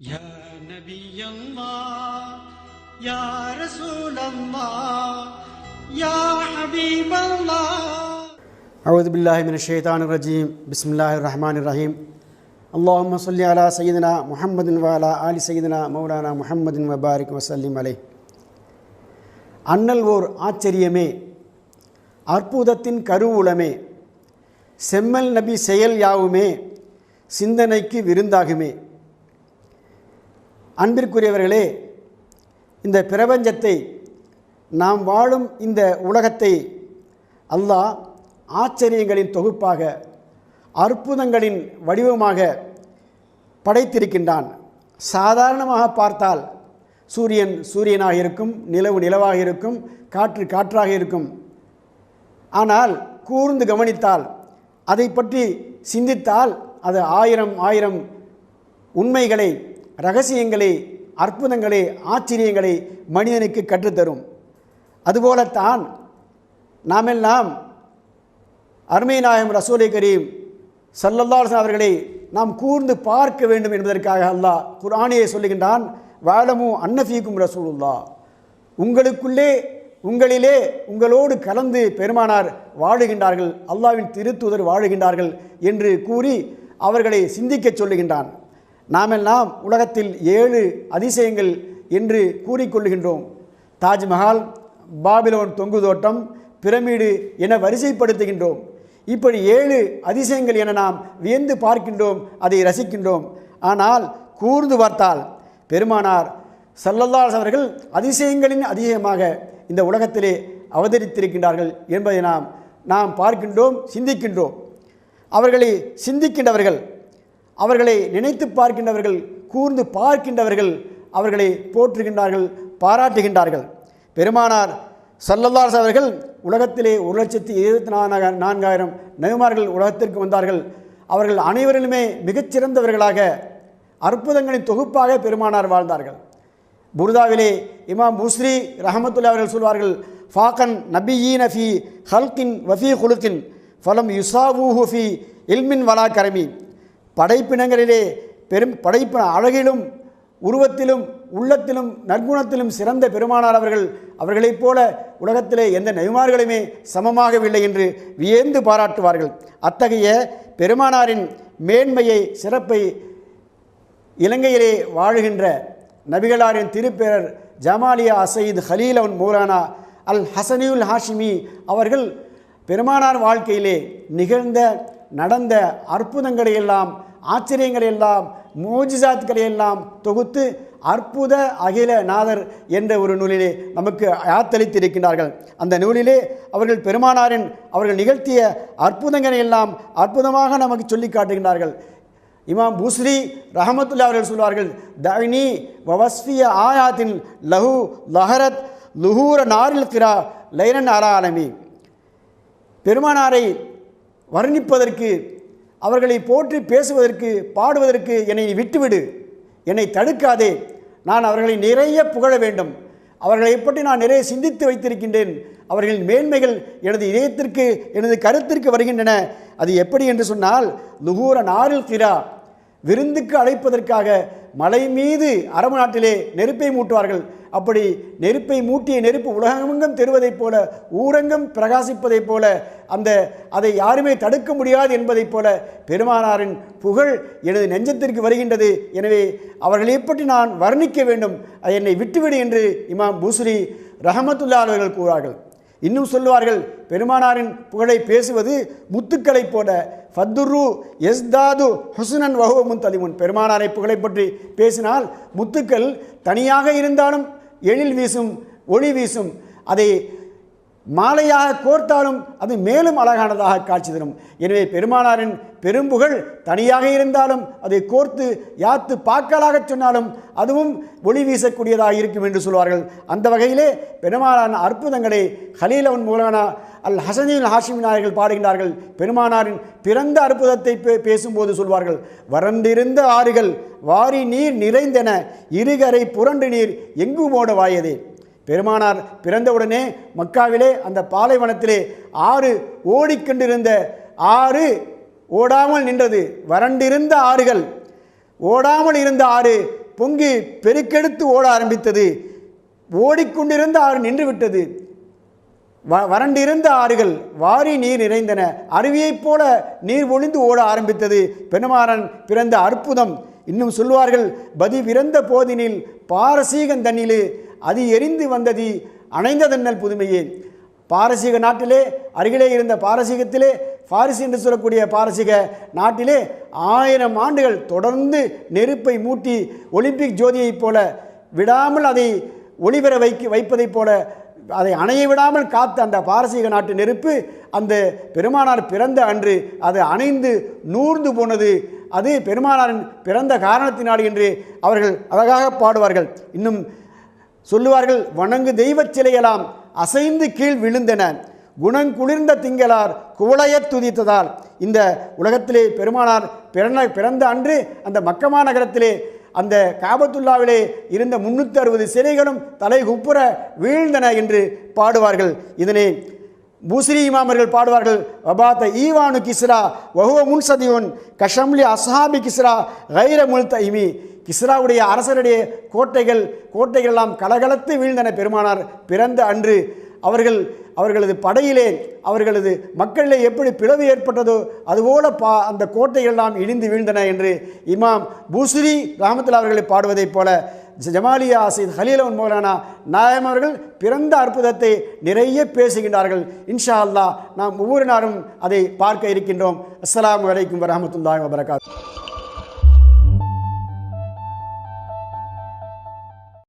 يا نبي الله يا رسول الله يا حبيب الله أعوذ بالله من الشيطان الرجيم بسم الله الرحمن الرحيم اللهم صل على سيدنا محمد وعلى آل سيدنا مولانا محمد وبارك وسلم عليه அண்ணல் ஓர் ஆச்சரியமே அற்புதத்தின் கருவூலமே செம்மல் நபி செயல் யாவுமே சிந்தனைக்கு விருந்தாகுமே அன்பிற்குரியவர்களே இந்த பிரபஞ்சத்தை நாம் வாழும் இந்த உலகத்தை அல்லாஹ் ஆச்சரியங்களின் தொகுப்பாக அற்புதங்களின் வடிவமாக படைத்திருக்கின்றான். சாதாரணமாக பார்த்தால் சூரியன் சூரியனாக இருக்கும் நிலவு நிலவாக இருக்கும் காற்று காற்றாக இருக்கும். ஆனால் கூர்ந்து கவனித்தால் அதை பற்றி சிந்தித்தால் அது ஆயிரம் ஆயிரம் உண்மைகளை ரகசியங்களை அற்புதங்களை ஆச்சரியங்களை மனிதனுக்கு கற்றுத்தரும். அதுபோலத்தான் நாமெல்லாம் அருமை நாயகம் ரசூலை கரீம் சல்லல்லாஹ் அவர்களை நாம் கூர்ந்து பார்க்க வேண்டும் என்பதற்காக அல்லாஹ் குரானியை சொல்லுகின்றான் வாழமு அன்னஃபீக்கும் ரசூலுல்லா உங்களுக்குள்ளே உங்களிலே உங்களோடு கலந்து பெருமானார் வாழுகின்றார்கள் அல்லாவின் திருத்துதர் வாழுகின்றார்கள் என்று கூறி அவர்களை சிந்திக்கச் சொல்லுகின்றான். நாமெல்லாம் உலகத்தில் ஏழு அதிசயங்கள் என்று கூறிக்கொள்கின்றோம் தாஜ்மஹால் பாபிலோன் தொங்கு தோட்டம் பிரமிடு என வரிசைப்படுத்துகின்றோம். இப்படி ஏழு அதிசயங்கள் என நாம் வியந்து பார்க்கின்றோம் அதை ரசிக்கின்றோம். ஆனால் கூர்ந்து பார்த்தால் பெருமானார் சல்லல்லாஸ் அவர்கள் அதிசயங்களின் அதிசயமாக இந்த உலகத்திலே அவதரித்திருக்கின்றார்கள் என்பதை நாம் நாம் பார்க்கின்றோம் சிந்திக்கின்றோம். அவர்களை சிந்திக்கின்றவர்கள் அவர்களை நினைத்து பார்க்கின்றவர்கள் கூர்ந்து பார்க்கின்றவர்கள் அவர்களை போற்றுகின்றார்கள் பாராட்டுகின்றார்கள். பெருமானார் சல்லல்லாஸ் அவர்கள் உலகத்திலே ஒரு லட்சத்தி இருபத்தி நான்கு நான்காயிரம் நபிமார்கள் உலகத்திற்கு வந்தார்கள். அவர்கள் அனைவரிலுமே மிகச்சிறந்தவர்களாக அற்புதங்களின் தொகுப்பாக பெருமானார் வாழ்ந்தார்கள். புர்தாவிலே இமாம் முஸ்ரி ரஹமத்துல்லா அவர்கள் சொல்வார்கள் ஃபாக்கன் நபியீன ஃபி ஹல்கின் வஃபி குலுக்கின் ஃபலம் யுசாவூஹு ஃபி இல்மின் வலா கரமி படைப்பினங்களிலே பெரும் படைப்பின அழகிலும் உருவத்திலும் உள்ளத்திலும் நற்குணத்திலும் சிறந்த பெருமானார் அவர்கள் அவர்களைப் போல உலகத்திலே எந்த நெய்மார்களுமே சமமாகவில்லை என்று வியந்து பாராட்டுவார்கள். அத்தகைய பெருமானாரின் மேன்மையை சிறப்பை இலங்கையிலே வாழுகின்ற நபிகளாரின் திருப்பேரர் ஜமாலியா அசயித் ஹலீலவன் மௌலானா அல் ஹசனியுல் ஹாஷிமி அவர்கள் பெருமானார் வாழ்க்கையிலே நிகழ்ந்த நடந்த அற்புதங்களையெல்லாம் ஆச்சரியங்களை எல்லாம் மோஜிசாத்துக்களை எல்லாம் தொகுத்து அற்புத அகில நாதர் என்ற ஒரு நூலிலே நமக்கு ஆத்தளித்திருக்கின்றார்கள். அந்த நூலிலே அவர்கள் பெருமானாரின் அவர்கள் நிகழ்த்திய அற்புதங்களை எல்லாம் அற்புதமாக நமக்கு சொல்லி காட்டுகின்றார்கள். இமாம் பூஸ்ரி ரஹமத்துல்லா அவர்கள் சொல்வார்கள் தவினி வவஸ்விய ஆயாத்தின் லஹு லஹரத் லுஹூர நாரில் கிரா லைரன் அலா ஆலமி பெருமானாரை வர்ணிப்பதற்கு அவர்களை போற்றி பேசுவதற்கு பாடுவதற்கு என்னை விட்டுவிடு. என்னை தடுக்காதே. நான் அவர்களை நிறைய புகழ வேண்டும். அவர்களை பற்றி நான் நிறைய சிந்தித்து வைத்திருக்கின்றேன். அவர்களின் மேன்மைகள் எனது இதயத்திற்கு எனது கருத்திற்கு வருகின்றன. அது எப்படி என்று சொன்னால் நுகூர நாரில் திரா விருந்துக்கு அழைப்பதற்காக மலை மீது அரபு நாட்டிலே நெருப்பை மூட்டுவார்கள். அப்படி நெருப்பை மூட்டிய நெருப்பு உலகமெங்கும் தெருவதைப் போல ஊரங்கம் பிரகாசிப்பதைப் போல அந்த அதை யாருமே தடுக்க முடியாது என்பதைப் போல பெருமானாரின் புகழ் எனது நெஞ்சத்திற்கு வருகின்றது. எனவே அவர்களை பற்றி நான் வர்ணிக்க வேண்டும்? என்னை விட்டுவிடு என்று இமாம் பூஸ்ரி ரஹமத்துல்லா அவர்கள் கூறார்கள். இன்னும் சொல்லுவார்கள் பெருமானாரின் புகழை பேசுவது முத்துக்களை போல. ஃபத்துரு எஸ்தாது ஹுசுனன் வகுவமுன் தலிமுன் பெருமானாரை புகழை பற்றி பேசினால் முத்துக்கள் தனியாக இருந்தாலும் எழில் வீசும் ஒளி வீசும் அதை மாலையாக கோர்த்தாலும் அது மேலும் அழகானதாக காட்சி தரும். எனவே பெருமானாரின் பெரும்புகழ் தனியாக இருந்தாலும் அதை கோர்த்து யாத்து பாக்கலாக சொன்னாலும் அதுவும் ஒளி வீசக்கூடியதாக இருக்கும் என்று சொல்வார்கள். அந்த வகையிலே பெருமானாரின் அற்புதங்களை ஹலீலவன் மூலானா அல் ஹசனில் ஹாஷிம் நாயர்கள் பாடுகின்றார்கள். பெருமானாரின் பிறந்த அற்புதத்தை பே- பேசும்போது சொல்வார்கள் வறண்டிருந்த ஆறுகள் வாரி நீர் நிறைந்தன இருகரை புரண்டு நீர் எங்கும் ஓட வாயதே? பெருமானார் பிறந்தவுடனே மக்காவிலே அந்த பாலைவனத்திலே ஆறு ஓடிக்கொண்டிருந்த ஆறு ஓடாமல் நின்றது. வறண்டிருந்த ஆறுகள் ஓடாமல் இருந்த ஆறு பொங்கி பெருக்கெடுத்து ஓட ஆரம்பித்தது. ஓடிக்கொண்டிருந்த ஆறு நின்று விட்டது. வ வறண்டிருந்த ஆறுகள் வாரி நீர் நிறைந்தன. அருவியைப் போல நீர் ஒளிந்து ஓட ஆரம்பித்தது. பெருமாறன் பிறந்த அற்புதம். இன்னும் சொல்வார்கள் பதி பிறந்த போதினில் பாரசீகன் தண்ணிலே அது எரிந்து வந்தது அணைந்ததன்னல் புதுமையே. பாரசீக நாட்டிலே அருகிலே இருந்த பாரசீகத்திலே பாரிசி என்று சொல்லக்கூடிய பாரசீக நாட்டிலே ஆயிரம் ஆண்டுகள் தொடர்ந்து நெருப்பை மூட்டி ஒலிம்பிக் ஜோதியைப் போல விடாமல் அதை ஒளிபெற வைக்க வைப்பதைப் போல அதை அணைய விடாமல் காத்த அந்த பாரசீக நாட்டு நெருப்பு அந்த பெருமானார் பிறந்த அன்று அது அணைந்து நூர்ந்து போனது. அது பெருமானாரின் பிறந்த காரணத்தினால் என்று அவர்கள் அழகாக பாடுவார்கள். இன்னும் சொல்லுவார்கள் வணங்கு தெய்வச் சிலையெல்லாம் அசைந்து கீழ் விழுந்தன. குணங்குளிர்ந்த திங்களார் குவளையத் துதித்ததால். இந்த உலகத்திலே பெருமானார் பிறந்த பிறந்த அன்று அந்த மக்கமா நகரத்திலே அந்த காபத்துல்லாவிலே இருந்த முன்னூற்றி அறுபது சிலைகளும் தலை குப்புற வீழ்ந்தன என்று பாடுவார்கள். இதனை பூஸ்ரீ இமாமர்கள் பாடுவார்கள். வபாத்த ஈவானு கிஸ்ரா வஹுவ முன்சதியுன் கஷம்லி அசாபி கிஸ்ரா கைர முல்த இமி கிஸ்ராவுடைய அரசருடைய கோட்டைகள் கோட்டைகள் எல்லாம் கலகலத்து வீழ்ந்தன பெருமானார். பிறந்த அன்று அவர்கள் அவர்களது படையிலே அவர்களது மக்களிலே எப்படி பிளவு ஏற்பட்டதோ அதுபோல பா அந்த கோட்டைகள் எல்லாம் இடிந்து வீழ்ந்தன என்று இமாம் பூசுரி கிராமத்தில் அவர்களை பாடுவதைப் போல ஜமாலியா சீத் ஹலீலவன் மௌலானா நாயம் அவர்கள் பிறந்த அற்புதத்தை நிறைய பேசுகின்றார்கள். இன்ஷா அல்லா நாம் ஒவ்வொரு நாளும் அதை பார்க்க இருக்கின்றோம். அஸ்லாம் வலைக்கம் வரஹமத்துல்லாஹி வபரகாத்.